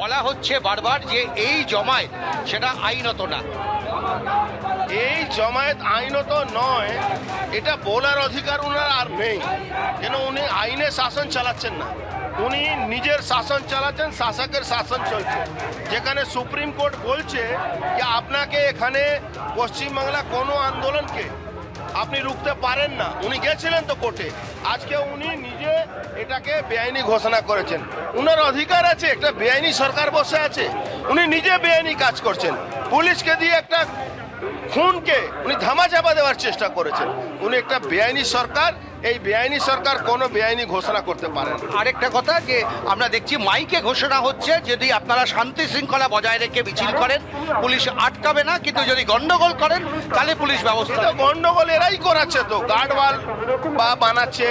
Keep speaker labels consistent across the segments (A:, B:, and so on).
A: বলা হচ্ছে বারবার যে এই জমায়েত সেটা আইনত না।
B: এই জমায়েত আইনত নয়, এটা বলার অধিকার ওনার আর নেই। কেন উনি আইনে শাসন চালাচ্ছেন না? উনি নিজের শাসন চালাচ্ছেন, শাসকের শাসন চলছে। যেখানে সুপ্রিম কোর্ট বলছে যে আপনাকে এখানে পশ্চিমবাংলা কোনো আন্দোলনকে আপনি রুখতে পারেন না। উনি গেছিলেন তো কোর্টে। আজকে উনি নিজে এটাকে বেআইনি ঘোষণা করেছেন। উনার অধিকার আছে, একটা বেআইনি সরকার বসে আছে। উনি নিজে বেআইনি কাজ করছেন। পুলিশকে দিয়ে একটা খুনকে উনি ধামাচাপা দেওয়ার চেষ্টা করেছেন। উনি একটা বেআইনি সরকার এই বেআইনি সরকার কোনো বেআইনি ঘোষণা করতে পারেন না।
A: আরেকটা কথা যে আমরা দেখছি মাইকে ঘোষণা হচ্ছে যদি আপনারা শান্তি শৃঙ্খলা বজায় রেখে মিছিল করেন পুলিশ আটকাবে না কিন্তু যদি গন্ডগোল করেন তাহলে পুলিশ ব্যবস্থা
B: গন্ডগোল এরাই করাচ্ছে তো। গার্ডওয়াল বা বানাচ্ছে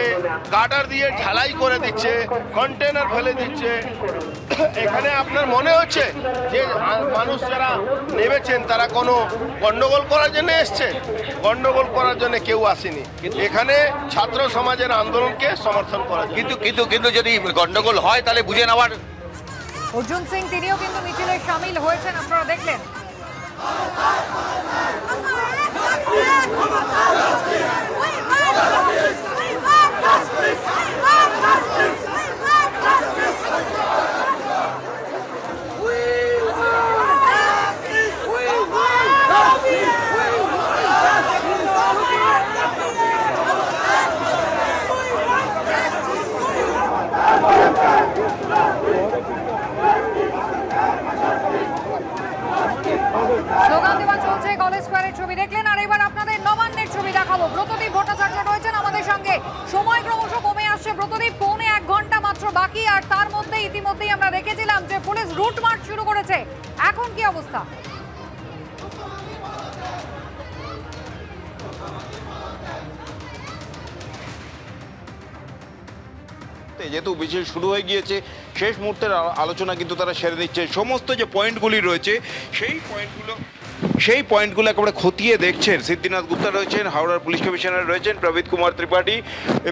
B: গার্ডার দিয়ে ঢালাই করে দিচ্ছে কন্টেনার ফেলে দিচ্ছে। এখানে আপনার মনে হচ্ছে যে মানুষ যারা নেমেছেন তারা কোনো গন্ডগোল করার জন্য এসছে গন্ডগোল করার জন্য কেউ আসেনি। এখানে ছাত্র সমাজের আন্দোলনকে সমর্থন করা
A: কিন্তু কিন্তু কিন্তু যদি গন্ডগোল হয় তাহলে বুঝে নেওয়ার
C: অর্জুন সিং তিনিও কিন্তু মিছিলে সামিল হয়েছেন আপনারা দেখলেন। স্লোগান দেওয়া চলছে কলেজ স্কোয়ারের ছবি। দেখলেন, আর এবার আপনাদের নবান্নের ছবি দেখাবো। ব্রতদীপ ভট্টাচার্য রয়েছেন আমাদের সঙ্গে। সময় ক্রমশ কমে আসছে। ব্রতদীপ, পৌনে এক ঘণ্টা মাত্র বাকি, আর তার মধ্যে ইতিমধ্যেই আমরা দেখেছিলাম যে পুলিশ রুট মার্চ শুরু করেছে। এখন কি অবস্থা?
D: যেহেতু মিছিল শুরু হয়ে গিয়েছে, শেষ মুহূর্তের আলোচনা কিন্তু তারা সেরে দিচ্ছে সমস্ত যে পয়েন্টগুলি রয়েছে, সেই পয়েন্টগুলো সেই পয়েন্টগুলো একেবারে খতিয়ে দেখছেন। সিদ্ধিনাথ গুপ্তা রয়েছেন, হাওড়ার পুলিশ কমিশনার রয়েছেন প্রবীত কুমার ত্রিপাঠী।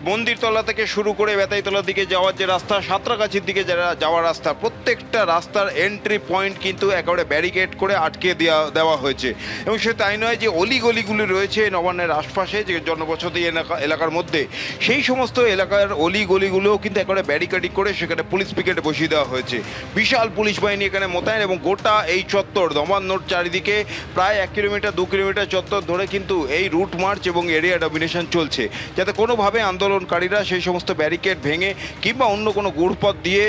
D: মন্দিরতলা থেকে শুরু করে বেতাইতলার দিকে যাওয়ার যে রাস্তা, সাঁতরাগাছির দিকে যারা যাওয়ার রাস্তা, প্রত্যেকটা রাস্তার এন্ট্রি পয়েন্ট কিন্তু একেবারে ব্যারিকেড করে আটকে দেওয়া দেওয়া হয়েছে। এবং সে তাই নয় যে অলিগলিগুলি রয়েছে নবান্নের আশপাশে, যে জনবসতি এলাকা, এলাকার মধ্যে। সেই সমস্ত এলাকার অলিগলিগুলোও কিন্তু একেবারে ব্যারিকেডিং করে সেখানে পুলিশ পিকেটে বসিয়ে দেওয়া হয়েছে। বিশাল পুলিশ বাহিনী এখানে মোতায়েন এবং গোটা এই চত্বর নবান্নর চারিদিকে প্রায় এক কিলোমিটার, দু কিলোমিটার চত্বর ধরে কিন্তু এই রুট মার্চ এবং এরিয়া ডমিনেশন চলছে। যাতে কোনোভাবে আন্দোলনকারীরা সেই সমস্ত ব্যারিকেড ভেঙে কিংবা অন্য কোনো গুড়পথ দিয়ে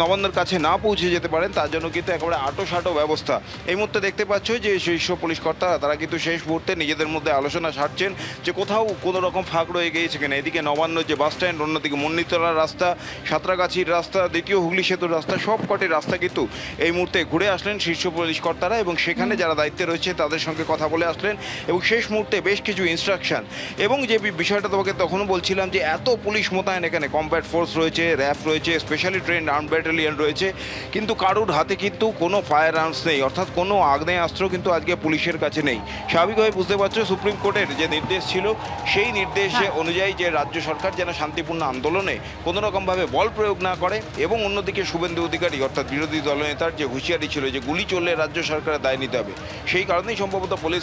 D: নবান্নর কাছে না পৌঁছে যেতে পারেন, তার জন্য কিন্তু একেবারে আটো সাটো ব্যবস্থা। এই মুহূর্তে দেখতে পাচ্ছ যে শীর্ষ পুলিশ কর্তারা, তারা কিন্তু শেষ মুহূর্তে নিজেদের মধ্যে আলোচনা সারছেন যে কোথাও কোনো রকম ফাঁক রয়ে গিয়েছে কিনা। এদিকে নবান্ন যে বাস স্ট্যান্ড অন্যদিকে মন্দিরতলার রাস্তা, সাঁতরাগাছির রাস্তা, দ্বিতীয় হুগলি সেতুর রাস্তা সব কটি রাস্তা কিন্তু এই মুহূর্তে ঘুরে আসলেন শীর্ষ পুলিশ কর্তারা এবং সেখানে যারা দায়িত্বে রয়েছে তাদের সঙ্গে কথা বলে আসলেন এবং শেষ মুহূর্তে বেশ কিছু ইনস্ট্রাকশন এবং যে বিষয়টা তোমাকে তখনও বলছিলাম যে এত পুলিশ মোতায়েন এখানে কম্ব্যাট ফোর্স রয়েছে র্যাফ রয়েছে স্পেশালি ট্রেন আর্ম ব্যাটালিয়ন রয়েছে কিন্তু কারোর হাতে কিন্তু কোনো ফায়ার আর্মস নেই অর্থাৎ কোনো আগ্নেয়াস্ত্র কিন্তু আজকে পুলিশের কাছে নেই। স্বাভাবিকভাবে বুঝতে পারছ সুপ্রিম কোর্টের যে নির্দেশ ছিল সেই নির্দেশ অনুযায়ী যে রাজ্য সরকার যেন শান্তিপূর্ণ আন্দোলনে কোনো রকমভাবে বল প্রয়োগ না করে এবং অন্যদিকে শুভেন্দু অধিকারী অর্থাৎ বিরোধী দলনেতার যে হুঁশিয়ারি ছিল যে গুলি চললে রাজ্য সরকারের দায় নিতে হবে সেই কারণেই সম্ভবত পুলিশ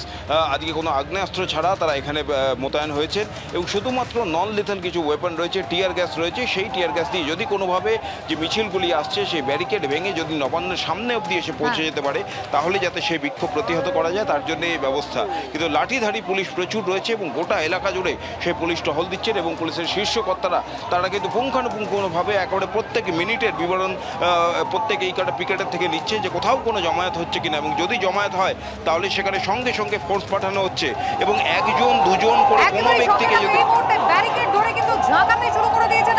D: আজকে কোনো আগ্নেয়াস্ত্র ছাড়া তারা এখানে মোতায়েন হয়েছেন। এবং শুধুমাত্র নন লিথাল কিছু ওয়েপন রয়েছে টিয়ার গ্যাস রয়েছে সেই টিয়ার গ্যাস দিয়ে যদি কোনোভাবে যে মিছিলগুলি আসছে সেই ব্যারিকেড ভেঙে যদি নবান্নের সামনে অবধি এসে পৌঁছে যেতে পারে তাহলে যাতে সেই বিক্ষোভ প্রতিহত করা যায় তার জন্য এই ব্যবস্থা। কিন্তু লাঠিধারী পুলিশ প্রচুর রয়েছে এবং গোটা এলাকা জুড়ে সেই পুলিশ টহল দিচ্ছেন এবং পুলিশের শীর্ষ কর্তারা তারা কিন্তু পুঙ্খানুপুঙ্খভাবে একেবারে প্রত্যেক মিনিটের বিবরণ প্রত্যেক এই কটা পিকেটের থেকে নিচ্ছে যে কোথাও কোনো জমায়েত হচ্ছে কিনা। এবং যদি জমায়েত হয় তাহলে সেখানে সঙ্গে সঙ্গে ফোর্স পাঠানো হচ্ছে এবং একজন দুজন করে কোনো ব্যক্তিকে যদি
C: ব্যারিকেড ধরে কিন্তু ঝাঁকাতে শুরু করে দিয়েছেন